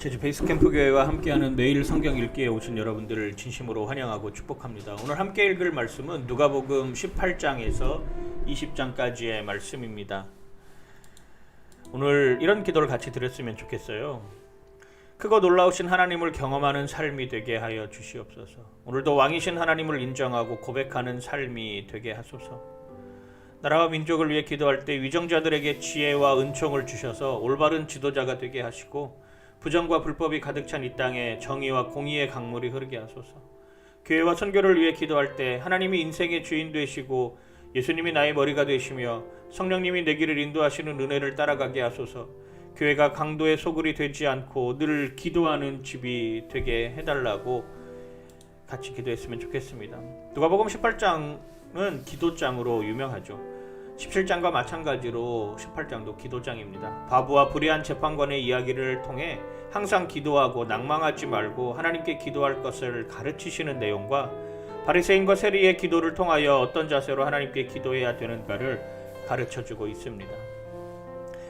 제주 베이스캠프 교회와 함께하는 매일 성경 읽기에 오신 여러분들을 진심으로 환영하고 축복합니다. 오늘 함께 읽을 말씀은 누가복음 18장에서 20장까지의 말씀입니다. 오늘 이런 기도를 같이 드렸으면 좋겠어요. 크고 놀라우신 하나님을 경험하는 삶이 되게 하여 주시옵소서. 오늘도 왕이신 하나님을 인정하고 고백하는 삶이 되게 하소서. 나라와 민족을 위해 기도할 때 위정자들에게 지혜와 은총을 주셔서 올바른 지도자가 되게 하시고 부정과 불법이 가득 찬 이 땅에 정의와 공의의 강물이 흐르게 하소서. 교회와 선교를 위해 기도할 때 하나님이 인생의 주인 되시고 예수님이 나의 머리가 되시며 성령님이 내 길을 인도하시는 은혜를 따라가게 하소서. 교회가 강도의 소굴이 되지 않고 늘 기도하는 집이 되게 해달라고 같이 기도했으면 좋겠습니다. 누가복음 18장은 기도장으로 유명하죠. 17장과 마찬가지로 18장도 기도장입니다. 바보와 불의한 재판관의 이야기를 통해 항상 기도하고 낭망하지 말고 하나님께 기도할 것을 가르치시는 내용과 바리새인과 세리의 기도를 통하여 어떤 자세로 하나님께 기도해야 되는가를 가르쳐 주고 있습니다.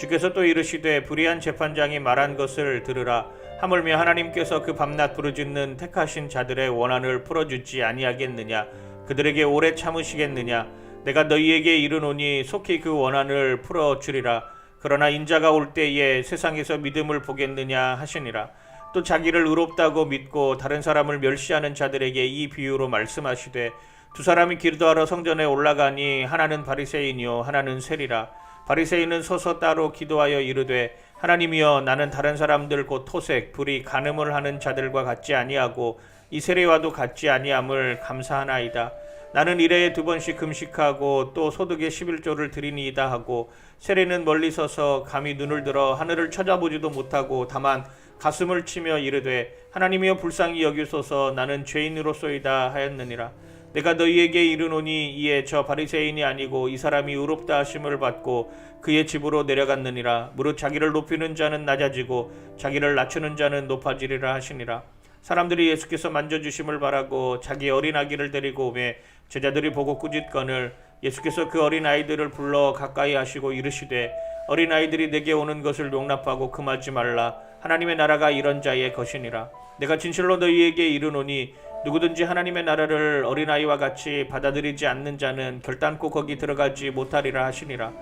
주께서 또 이르시되 불의한 재판장이 말한 것을 들으라. 하물며 하나님께서 그 밤낮 부르짖는 택하신 자들의 원한을 풀어주지 아니하겠느냐? 그들에게 오래 참으시겠느냐? 내가 너희에게 이르노니 속히 그 원한을 풀어 주리라. 그러나 인자가 올 때에 세상에서 믿음을 보겠느냐 하시니라. 또 자기를 의롭다고 믿고 다른 사람을 멸시하는 자들에게 이 비유로 말씀하시되 두 사람이 기도하러 성전에 올라가니 하나는 바리새인이요 하나는 세리라 바리새인은 서서 따로 기도하여 이르되 하나님이여 나는 다른 사람들 곧 토색 불이 간음을 하는 자들과 같지 아니하고 이 세례와도 같지 아니함을 감사하나이다. 나는 일해에 두 번씩 금식하고 또 소득의 11조를 드리니이다 하고 세례는 멀리 서서 감히 눈을 들어 하늘을 쳐다보지도 못하고 다만 가슴을 치며 이르되 하나님이여 불쌍히 여기소서 나는 죄인으로소이다 하였느니라. 내가 너희에게 이르노니 이에 저 바리새인이 아니고 이 사람이 의롭다 하심을 받고 그의 집으로 내려갔느니라. 무릇 자기를 높이는 자는 낮아지고 자기를 낮추는 자는 높아지리라 하시니라. 사람들이 예수께서 만져 주심을 바라고 자기 어린 아기를 데리고 오매 제자들이 보고 꾸짖거늘 예수께서 그 어린 아이들을 불러 가까이 하시고 이르시되 어린 아이들이 내게 오는 것을 용납하고 금하지 말라 하나님의 나라가 이런 자의 것이니라 내가 진실로 너희에게 이르노니 누구든지 하나님의 나라를 어린아이와 같이 받아들이지 않는 자는 결단코 거기 들어가지 못하리라 하시니라.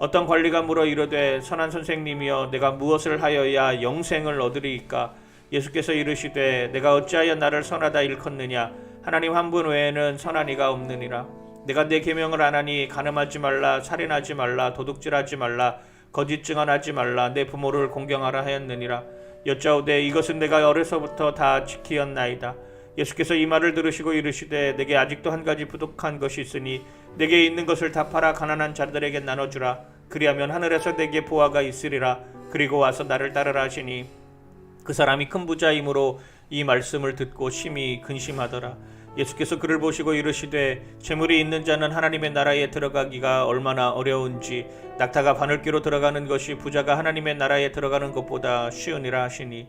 어떤 관리가 물어 이르되 선한 선생님이여 내가 무엇을 하여야 영생을 얻으리이까? 예수께서 이르시되 내가 어찌하여 나를 선하다 일컫느냐? 하나님 한 분 외에는 선한 이가 없느니라. 내가 내 계명을 안 하니 간음하지 말라 살인하지 말라 도둑질하지 말라 거짓 증언하지 말라 내 부모를 공경하라 하였느니라. 여짜오되 이것은 내가 어려서부터 다 지키었나이다 예수께서 이 말을 들으시고 이르시되 내게 아직도 한 가지 부족한 것이 있으니 내게 있는 것을 다 팔아 가난한 자들에게 나눠주라. 그리하면 하늘에서 내게 보화가 있으리라. 그리고 와서 나를 따르라 하시니. 그 사람이 큰 부자이므로 이 말씀을 듣고 심히 근심하더라. 예수께서 그를 보시고 이르시되 재물이 있는 자는 하나님의 나라에 들어가기가 얼마나 어려운지 낙타가 바늘귀로 들어가는 것이 부자가 하나님의 나라에 들어가는 것보다 쉬우니라 하시니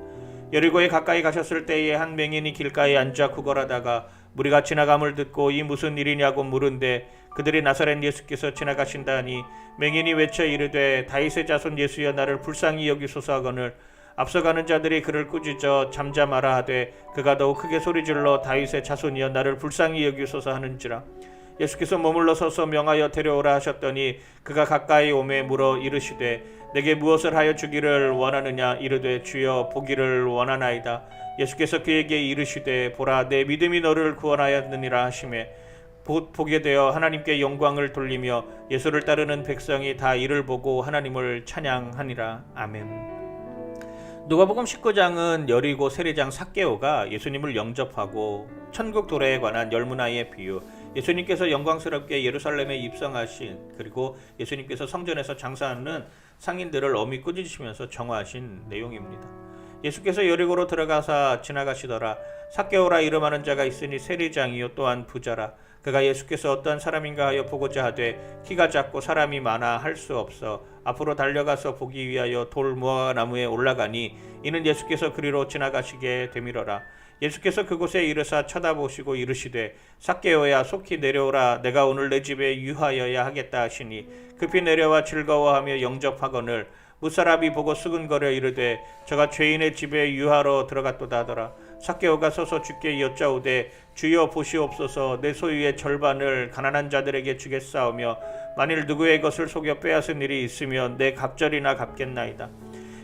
여리고에 가까이 가셨을 때에 한 맹인이 길가에 앉아 구걸하다가 무리가 지나감을 듣고 이 무슨 일이냐고 물은데 그들이 나사렛 예수께서 지나가신다니 맹인이 외쳐 이르되 다윗의 자손 예수여 나를 불쌍히 여기소서 하거늘 앞서가는 자들이 그를 꾸짖어 잠잠하라 하되 그가 더욱 크게 소리질러 다윗의 자손이여 나를 불쌍히 여기소서 하는지라. 예수께서 머물러 서서 명하여 데려오라 하셨더니 그가 가까이 오매 물어 이르시되 내게 무엇을 하여 주기를 원하느냐? 이르되 주여 보기를 원하나이다. 예수께서 그에게 이르시되 보라 내 믿음이 너를 구원하였느니라 보, 보게 되어 하나님께 영광을 돌리며 예수를 따르는 백성이 다 이를 보고 하나님을 찬양하니라. 아멘. 누가복음 19장은 여리고 세리장 삭개오가 예수님을 영접하고 천국 도래에 관한 열문화의 비유, 예수님께서 영광스럽게 예루살렘에 입성하신 그리고 예수님께서 성전에서 장사하는 상인들을 어미 꾸짖으시면서 정화하신 내용입니다. 예수께서 여리고로 들어가사 지나가시더라. 삭개오라 이름하는 자가 있으니 세리장이요 또한 부자라. 그가 예수께서 어떤 사람인가 하여 보고자 하되 키가 작고 사람이 많아 할 수 없어 앞으로 달려가서 보기 위하여 돌 무화과 나무에 올라가니 이는 예수께서 그리로 지나가시게 되밀어라. 예수께서 그곳에 이르사 쳐다보시고 이르시되 삭개오야 속히 내려오라 내가 오늘 내 집에 유하여야 하겠다 하시니 급히 내려와 즐거워하며 영접하거늘 무사람이 보고 수근거려 이르되 저가 죄인의 집에 유하러 들어갔도다 하더라. 삭개오가 서서 주께 여짜오되 주여 보시옵소서 내 소유의 절반을 가난한 자들에게 주겠사오며 만일 누구의 것을 속여 빼앗은 일이 있으면 내 갑절이나 갚겠나이다.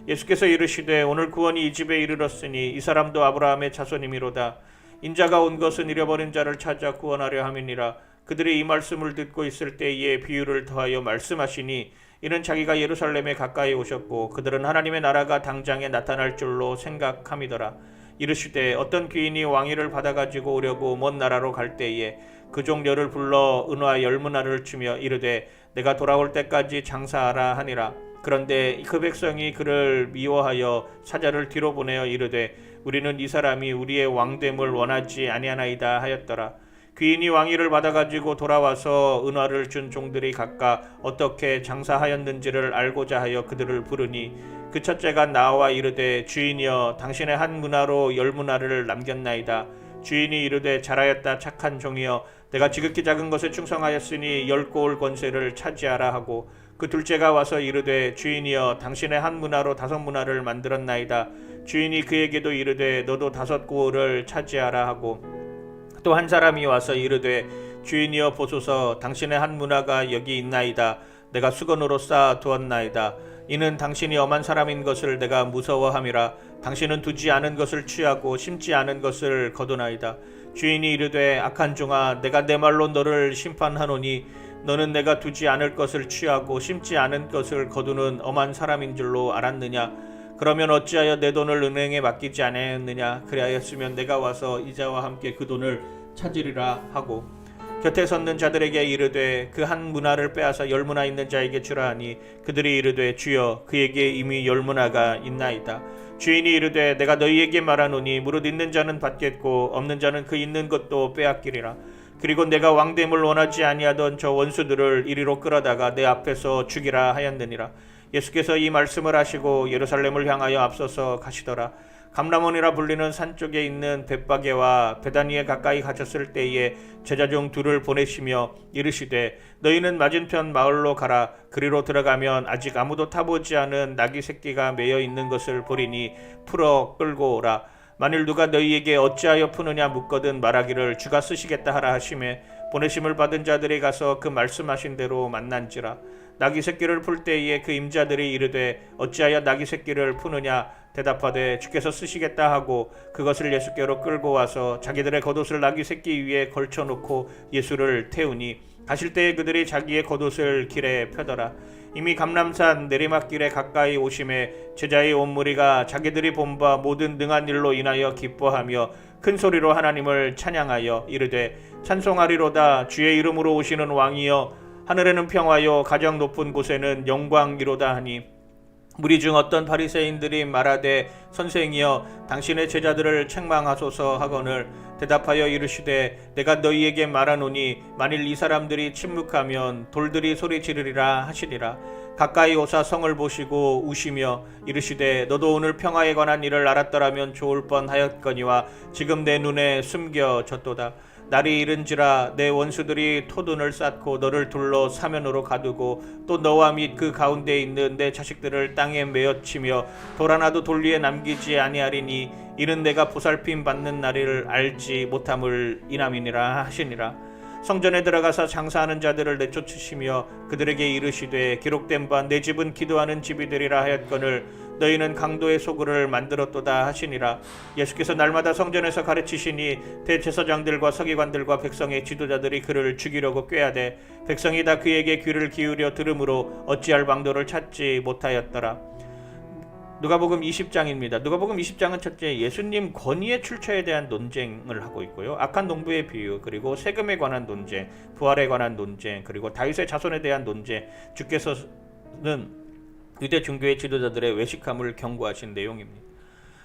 예수께서 이르시되 오늘 구원이 이 집에 이르렀으니 이 사람도 아브라함의 자손이미로다. 인자가 온 것은 잃어버린 자를 찾아 구원하려 함이니라 그들이 이 말씀을 듣고 있을 때에 비유를 더하여 말씀하시니 이는 자기가 예루살렘에 가까이 오셨고 그들은 하나님의 나라가 당장에 나타날 줄로 생각함이더라. 이르시되 어떤 귀인이 왕위를 받아가지고 오려고 먼 나라로 갈 때에 그 종려를 불러 은화 열문화를 주며 이르되 내가 돌아올 때까지 장사하라 하니라. 그런데 그 백성이 그를 미워하여 사자를 뒤로 보내어 이르되 우리는 이 사람이 우리의 왕됨을 원하지 아니하나이다 하였더라 귀인이 왕위를 받아가지고 돌아와서 은화를 준 종들이 각각 어떻게 장사하였는지를 알고자 하여 그들을 부르니 그 첫째가 나와 이르되 주인이여 당신의 한 문화로 열 문화를 남겼나이다. 주인이 이르되 잘하였다 착한 종이여. 내가 지극히 작은 것에 충성하였으니 열 고을 권세를 차지하라 하고 그 둘째가 와서 이르되 주인이여 당신의 한 문화로 다섯 문화를 만들었나이다. 주인이 그에게도 이르되 너도 다섯 고을을 차지하라 하고 또 한 사람이 와서 이르되 주인이여 보소서 당신의 한 문화가 여기 있나이다. 내가 수건으로 쌓아 두었나이다. 이는 당신이 엄한 사람인 것을 내가 무서워함이라. 당신은 두지 않은 것을 취하고 심지 않은 것을 거두나이다. 주인이 이르되 악한 종아 내가 내 말로 너를 심판하노니 너는 내가 두지 않을 것을 취하고 심지 않은 것을 거두는 엄한 사람인 줄로 알았느냐? 그러면 어찌하여 내 돈을 은행에 맡기지 아니하였느냐? 그리하였으면 내가 와서 이자와 함께 그 돈을 찾으리라 하고 곁에 섰는 자들에게 이르되 그 한 문화를 빼앗아 열 문화 있는 자에게 주라 하니 그들이 이르되 주여 그에게 이미 열 문화가 있나이다. 주인이 이르되 내가 너희에게 말하노니 무릇 있는 자는 받겠고 없는 자는 그 있는 것도 빼앗기리라. 그리고 내가 왕됨을 원하지 아니하던 저 원수들을 이리로 끌어다가 내 앞에서 죽이라 하였느니라. 예수께서 이 말씀을 하시고 예루살렘을 향하여 앞서서 가시더라 감람원이라 불리는 산 쪽에 있는 벳바게와 베다니에 가까이 가셨을 때에 제자 중 둘을 보내시며 이르시되 너희는 맞은편 마을로 가라. 그리로 들어가면 아직 아무도 타보지 않은 나귀 새끼가 매여 있는 것을 보리니 풀어 끌고 오라. 만일 누가 너희에게 어찌하여 푸느냐 묻거든 말하기를 주가 쓰시겠다 하라 하심에 보내심을 받은 자들이 가서 그 말씀하신 대로 만난지라 나귀 새끼를 풀 때에 그 임자들이 이르되 어찌하여 나귀 새끼를 푸느냐? 대답하되 주께서 쓰시겠다 하고 그것을 예수께로 끌고 와서 자기들의 겉옷을 나귀 새끼 위에 걸쳐 놓고 예수를 태우니 가실 때에 그들이 자기의 겉옷을 길에 펴더라. 이미 감람산 내리막길에 가까이 오심에 제자의 온 무리가 자기들이 본 바 모든 능한 일로 인하여 기뻐하며 큰 소리로 하나님을 찬양하여 이르되 찬송하리로다. 주의 이름으로 오시는 왕이여 하늘에는 평화요 가장 높은 곳에는 영광이로다 하니 무리 중 어떤 바리새인들이 말하되 선생이여 당신의 제자들을 책망하소서 하거늘 대답하여 이르시되 내가 너희에게 말하노니 만일 이 사람들이 침묵하면 돌들이 소리 지르리라 하시니라. 가까이 오사 성을 보시고 우시며 이르시되 너도 오늘 평화에 관한 일을 알았더라면 좋을 뻔하였거니와 지금 내 눈에 숨겨졌도다 날이 이른지라 내 원수들이 토둔을 쌓고 너를 둘러 사면으로 가두고 또 너와 및 그 가운데 있는 내 자식들을 땅에 메어치며 돌 하나도 돌 위에 남기지 아니하리니 이는 내가 보살핌 받는 날을 알지 못함을 이남이니라 하시니라. 성전에 들어가서 장사하는 자들을 내쫓으시며 그들에게 이르시되 기록된 바 내 집은 기도하는 집이 되리라 하였거늘 너희는 강도의 소굴을 만들었도다 하시니라 예수께서 날마다 성전에서 가르치시니 대제사장들과 서기관들과 백성의 지도자들이 그를 죽이려고 꾀하되 백성이 다 그에게 귀를 기울여 들으므로 어찌할 방도를 찾지 못하였더라 누가복음 20장입니다. 누가복음 20장은 첫째 예수님 권위의 출처에 대한 논쟁을 하고 있고요. 악한 농부의 비유, 그리고 세금에 관한 논쟁, 부활에 관한 논쟁, 그리고 다윗의 자손에 대한 논쟁. 주께서는 유대 종교의 지도자들의 외식함을 경고하신 내용입니다.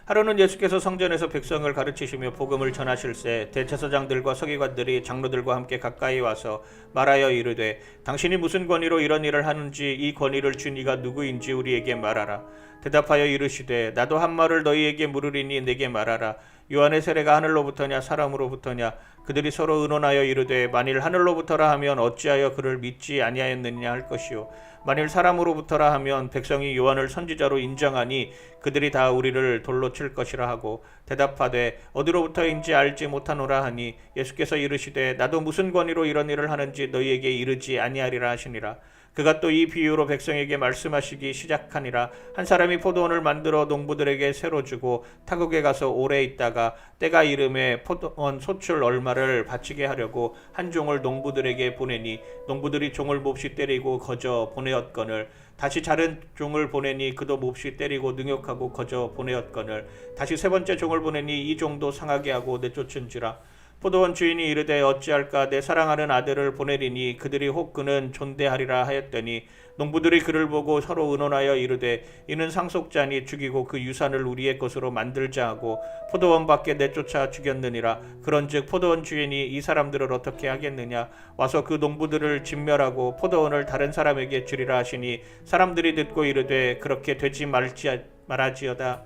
하루는 예수께서 성전에서 백성을 가르치시며 복음을 전하실새 대제사장들과 서기관들이 장로들과 함께 가까이 와서 말하여 이르되 당신이 무슨 권위로 이런 일을 하는지 이 권위를 준 이가 누구인지 우리에게 말하라. 대답하여 이르시되 나도 한 말을 너희에게 물으리니 내게 말하라. 요한의 세례가 하늘로부터냐 사람으로부터냐? 그들이 서로 의논하여 이르되 만일 하늘로부터라 하면 어찌하여 그를 믿지 아니하였느냐 할 것이요 만일 사람으로부터라 하면 백성이 요한을 선지자로 인정하니 그들이 다 우리를 돌로 칠 것이라 하고 대답하되 어디로부터인지 알지 못하노라 하니 예수께서 이르시되 나도 무슨 권위로 이런 일을 하는지 너희에게 이르지 아니하리라 하시니라 그가 또 이 비유로 백성에게 말씀하시기 시작하니라. 한 사람이 포도원을 만들어 농부들에게 새로 주고 타국에 가서 오래 있다가 때가 이름에 포도원 소출 얼마를 바치게 하려고 한 종을 농부들에게 보내니 농부들이 종을 몹시 때리고 거저 보내었거늘. 다시 다른 종을 보내니 그도 몹시 때리고 능욕하고 거저 보내었거늘. 다시 세 번째 종을 보내니 이 종도 상하게 하고 내쫓은지라 포도원 주인이 이르되 어찌할까? 내 사랑하는 아들을 보내리니 그들이 혹 그는 존대하리라 하였더니 농부들이 그를 보고 서로 의논하여 이르되 이는 상속자니 죽이고 그 유산을 우리의 것으로 만들자 하고 포도원 밖에 내쫓아 죽였느니라. 그런즉 포도원 주인이 이 사람들을 어떻게 하겠느냐? 와서 그 농부들을 진멸하고 포도원을 다른 사람에게 주리라 하시니 사람들이 듣고 이르되 그렇게 되지 말지 말하지어다.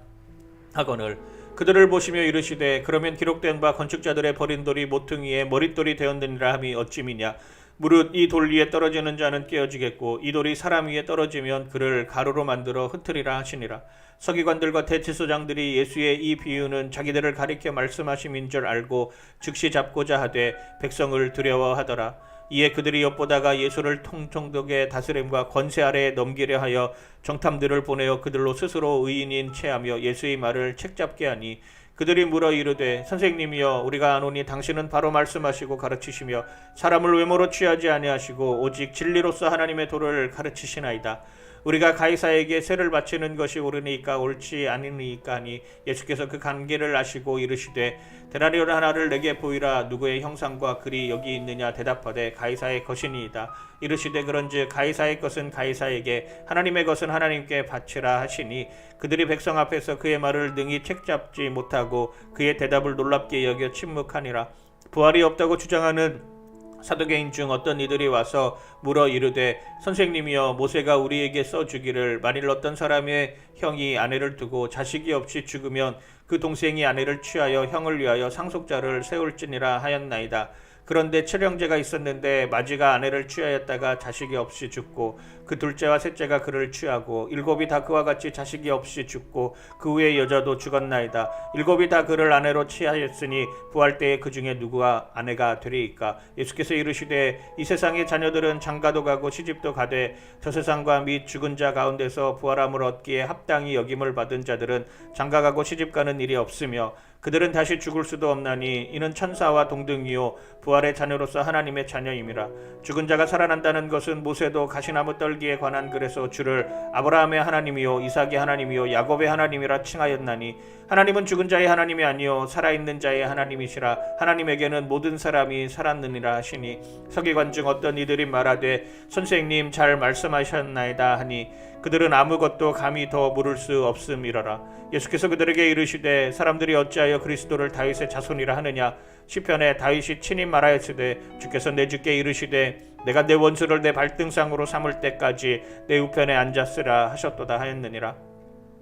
하거늘 그들을 보시며 이르시되 그러면 기록된 바 건축자들의 버린 돌이 모퉁이에 머릿돌이 되었느니라 함이 어찌미냐? 무릇 이 돌 위에 떨어지는 자는 깨어지겠고 이 돌이 사람 위에 떨어지면 그를 가루로 만들어 흩으리라 하시니라. 서기관들과 대제사장들이 예수의 이 비유는 자기들을 가리켜 말씀하심인 줄 알고 즉시 잡고자 하되 백성을 두려워하더라 이에 그들이 엿보다가 예수를 통통독의 다스림과 권세 아래에 넘기려 하여 정탐들을 보내어 그들로 스스로 의인인 체하며 예수의 말을 책잡게 하니 그들이 물어 이르되 선생님이여 우리가 아노니 당신은 바로 말씀하시고 가르치시며 사람을 외모로 취하지 아니하시고 오직 진리로서 하나님의 도를 가르치시나이다. 우리가 가이사에게 세를 바치는 것이 옳으니까 옳지 아니니까 하니 예수께서 그 관계를 아시고 이르시되 데나리온 하나를 내게 보이라. 누구의 형상과 글이 여기 있느냐 대답하되 가이사의 것이니이다 이르시되 그런즉 가이사의 것은 가이사에게 하나님의 것은 하나님께 바치라 하시니 그들이 백성 앞에서 그의 말을 능히 책잡지 못하고 그의 대답을 놀랍게 여겨 침묵하니라 부활이 없다고 주장하는 사도계인 중 어떤 이들이 와서 물어 이르되 선생님이여 모세가 우리에게 써 주기를 만일 어떤 사람의 형이 아내를 두고 자식이 없이 죽으면 그 동생이 아내를 취하여 형을 위하여 상속자를 세울지니라 하였나이다. 그런데 칠형제가 있었는데 마지가 아내를 취하였다가 자식이 없이 죽고 그 둘째와 셋째가 그를 취하고 일곱이 다 그와 같이 자식이 없이 죽고 그 후에 여자도 죽었나이다. 일곱이 다 그를 아내로 취하였으니 부활 때에 그 중에 누구가 아내가 되리이까. 예수께서 이르시되 이 세상의 자녀들은 장가도 가고 시집도 가되 저 세상과 및 죽은 자 가운데서 부활함을 얻기에 합당히 여김을 받은 자들은 장가가고 시집가는 일이 없으며 그들은 다시 죽을 수도 없나니 이는 천사와 동등이요 부활의 자녀로서 하나님의 자녀임이라 죽은 자가 살아난다는 것은 모세도 가시나무 떨 기에 관한 글에서 주를 아브라함의 하나님이요 이삭의 하나님이요 야곱의 하나님이라 칭하였나니 하나님은 죽은 자의 하나님이 아니요 살아있는 자의 하나님이시라. 하나님에게는 모든 사람이 살았느니라 하시니 서기관 중 어떤 이들이 말하되 선생님 잘 말씀하셨나이다 하니 그들은 아무것도 감히 더 물을 수 없음이러라. 예수께서 그들에게 이르시되 사람들이 어찌하여 그리스도를 다윗의 자손이라 하느냐? 시편에 다윗이 친히 말하였으되 주께서 내 주께 이르시되 내가 내 원수를 내 발등상으로 삼을 때까지 내 우편에 앉았으라 하셨도다 하였느니라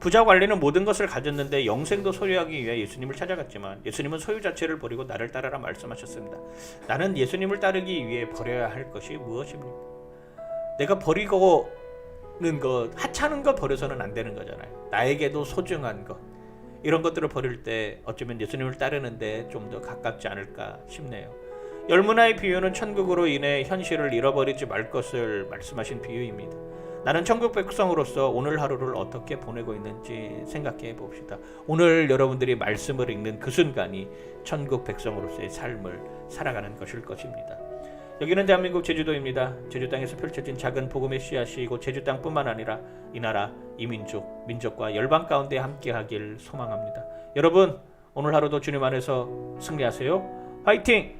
부자 관리는 모든 것을 가졌는데 영생도 소유하기 위해 예수님을 찾아갔지만 예수님은 소유 자체를 버리고 나를 따르라 말씀하셨습니다. 나는 예수님을 따르기 위해 버려야 할 것이 무엇입니까? 내가 버리고는 것 하찮은 거 버려서는 안 되는 거잖아요. 나에게도 소중한 것 이런 것들을 버릴 때 어쩌면 예수님을 따르는데 좀 더 가깝지 않을까 싶네요. 열문화의 비유는 천국으로 인해 현실을 잃어버리지 말 것을 말씀하신 비유입니다. 나는 천국 백성으로서 오늘 하루를 어떻게 보내고 있는지 생각해 봅시다. 오늘 여러분들이 말씀을 읽는 그 순간이 천국 백성으로서의 삶을 살아가는 것일 것입니다. 여기는 대한민국 제주도입니다. 제주 땅에서 펼쳐진 작은 복음의 씨앗이고 제주 땅뿐만 아니라 이 나라, 이 민족, 민족과 열방 가운데 함께하길 소망합니다. 여러분 오늘 하루도 주님 안에서 승리하세요. 화이팅!